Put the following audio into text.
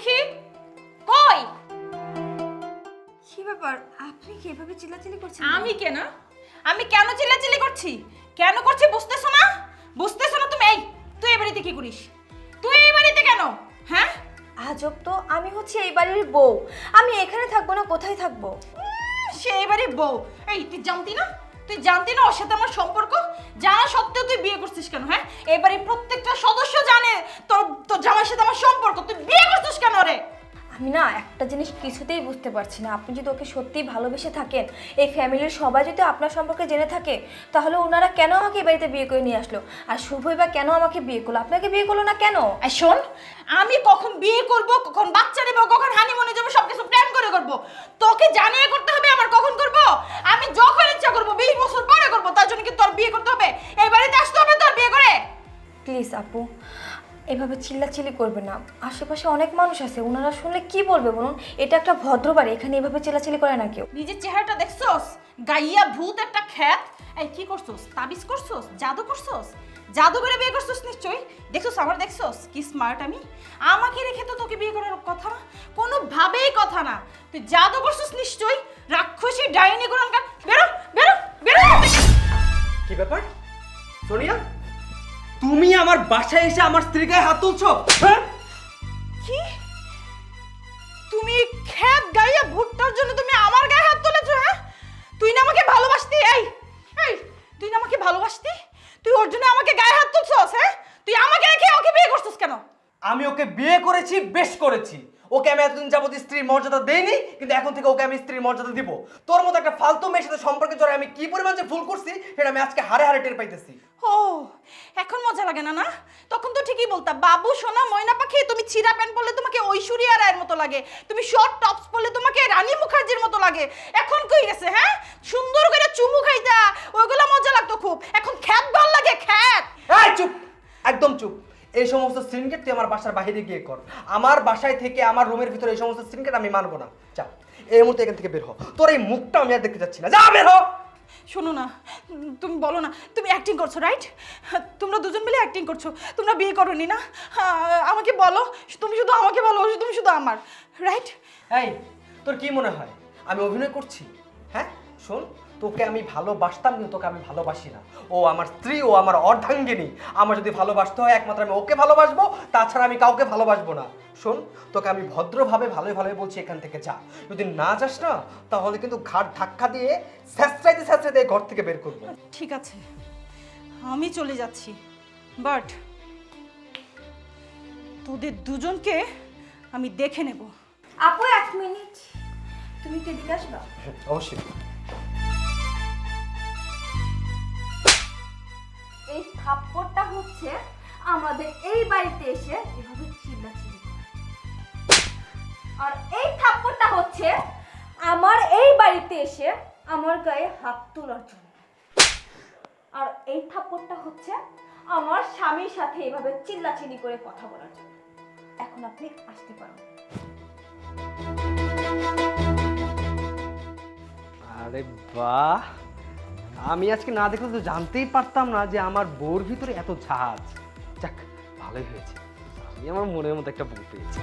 দেখি। কই? কি ব্যাপার? আপনি কি এভাবে চিল্লাচিল্লি করছেন আমি কেন? আমি কেন চিল্লাচিল্লি করছি? কেন করছি বুঝতেছো না? বুঝতেছো না তুমি? এই তুই এই বাড়িতে কি করিস? তুই এই বাড়িতে কেন? হ্যাঁ? আজব তো আমি হচ্ছে এই বাড়ির বউ। আমি এখানে থাকব না কোথায় থাকব? সে এবারে বউ। এই তুই জানতি না? তুই জানতি না ওর সাথে আমার সম্পর্ক? জানা সত্ত্বেও তুই বিয়ে করছিস কেন হ্যাঁ? এবারে একটা জিনিস কিছুতেই বুঝতে পারছি না। আপনি যদি ওকে সত্যিই ভালোবেসে থাকেন এই ফ্যামিলির সবাই যদি আপনার সম্পর্কে জেনে থাকে তাহলে ওনারা কেন আমাকে এই বাড়িতে বিয়ে করে নিয়ে আসলো? আর শুভই বা কেন আমাকে বিয়ে করল? আপনাকে বিয়ে করল না কেন? আর শোন আমি কখন বিয়ে করব কখন বাচ্চা নেব কখন হানিমুনে যাব সবকিছু প্ল্যান করে করব। তোকে জানিয়ে করতে হবে আমার কখন করব? আমি যখন ইচ্ছা করব বিশ বছর পরে করব তার জন্য কি তোর বিয়ে করতে হবে? এই বাড়িতে আসতে হবে তোর বিয়ে করে? প্লিজ আপু এভাবে চিল্লাচিল্লি করবে না। আশেপাশে অনেক মানুষ আছে ওনারা শুনলে কি বলবে বলুন? এটা একটা ভদ্র বাড়ি এখানে এভাবে চিল্লাচিল্লি করে না কেউ। নিজের চেহারাটা দেখছস? গাইয়া ভূত একটা খ্যাত। এই কি করছস? তাবিজ করছস? জাদু করছস? জাদু করে বিয়ে করছস নিশ্চয়ই? দেখছস আমার দেখছস? কি স্মার্ট আমি? আমাকে রেখে তো তোকে বিয়ে করার কথা না? কোনোভাবেই কথা না। তুই জাদু করছস নিশ্চয়ই? রাক্ষসী ডাইনি কোরআনকার বেরো বেরো বেরো। কি ব্যাপার? সোনিয়া? তুমি আমার বাসায় এসে আমার স্ত্রীর গায়ে হাত তুলছ? হ্যাঁ? কি? তুমি খ্যাত গাইয়া ভুট্টার জন্য তুমি আমার গায়ে হাত তুলেছো হ্যাঁ? তুই না আমাকে ভালোবাসতি? এই এই তুই না আমাকে ভালোবাসতি? তুই ওর জন্য আমাকে গায়ে হাত তুলছস হ্যাঁ? তুই আমাকে রেখে ওকে বিয়ে করছিস কেন? আমি ওকে বিয়ে করেছি বেশ করেছি। ওকে আমি এতদিন যাবত স্ত্রীর মর্যাদা দেইনি, কিন্তু এখন থেকে ওকে আমি স্ত্রীর মর্যাদা দিব। তোর মতো একটা ফালতু মেয়ের সাথে সম্পর্কে জড়ায় আমি কি পরিমাণ যে ভুল করছি, সেটা আমি আজকে হারে হারে টের পাইতেছি। ও, এখন মজা লাগে না না? তখন তো ঠিকই বলতা, বাবু, সোনা, ময়না পাখি, তুমি ছিঁড়া প্যান্ট পরলে তোমাকে ঐশ্বরিয়া রায়ের মতো লাগে, তুমি শর্ট টপস পরলে তোমাকে রানী মুখার্জির মতো লাগে। এখন কই গেছে হ্যাঁ? সুন্দর করে চুমু খাইতা ওইগুলো মজা লাগতো খুব এখন খ্যাত ভালো লাগে খ্যাত এই চুপ একদম চুপ এই সমস্ত সিনকেট তুই আমার বাসার বাইরে গিয়ে কর। আমার বাসায় থেকে আমার রুমের ভিতরে এই সমস্ত সিনকেট আমি মানবো না। যা এই মুহূর্তে এখান থেকে বের হ। তোর এই মুখটা আমি আর দেখতে যাচ্ছি না। যা বের হ! শোনো না তুমি বলো না তুমি অ্যাক্টিং করছ রাইট তোমরা দুজন মিলে অ্যাক্টিং করছ তোমরা বিয়ে করোনি না? আমাকে বলো তুমি শুধু আমাকে বলো তুমি শুধু আমার রাইট এই তোর কি মনে হয়? আমি অভিনয় করছি? হ্যাঁ শোন তোকে আমি ভালোবাসতাম কিন্তু তোকে আমি ভালোবাসি না। ও আমার স্ত্রী ও আমার অর্ধাঙ্গিনী। আমার যদি ভালোবাসতে হয় একমাত্র আমি ওকে ভালোবাসবো তাছাড়া আমি কাউকে ভালোবাসবো না। শোন তোকে আমি ভদ্রভাবে ভালোই ভালোই বলছি এখান থেকে যা। যদি না যাস না তাহলে কিন্তু ঘাট ধাক্কা দিয়ে স্যাঁচড়াইতে স্যাঁচড়াইতে এই ঘর থেকে বের করব। ঠিক আছে। আমি চলে যাচ্ছি। বাট তোদের দুজনকে আমি দেখে নেব। আপু এক মিনিট। তুমি কি এদিকে আসবা? অবশ্যই। হচ্ছে আমাদের এই বাড়িতে এসে এভাবে চিল্লাচিল্লি। আর এই থাপ্পড়টা হচ্ছে আমার এই বাড়িতে এসে আমার গায়ে হাত তোলার জন্য। আর এই থাপ্পড়টা হচ্ছে আমার স্বামীর সাথে এভাবে চিল্লাচিল্লি করে কথা বলার জন্য। এখন আপনি আসতে পারেন। আরে বাহ! আমি আজকে না দেখলে তো জানতেই পারতাম না যে আমার বউর ভিতরে এত ঝাঁজ যাক, ভালোই হয়েছে। আমি আমার মনের মতো একটা বউ পেয়েছি।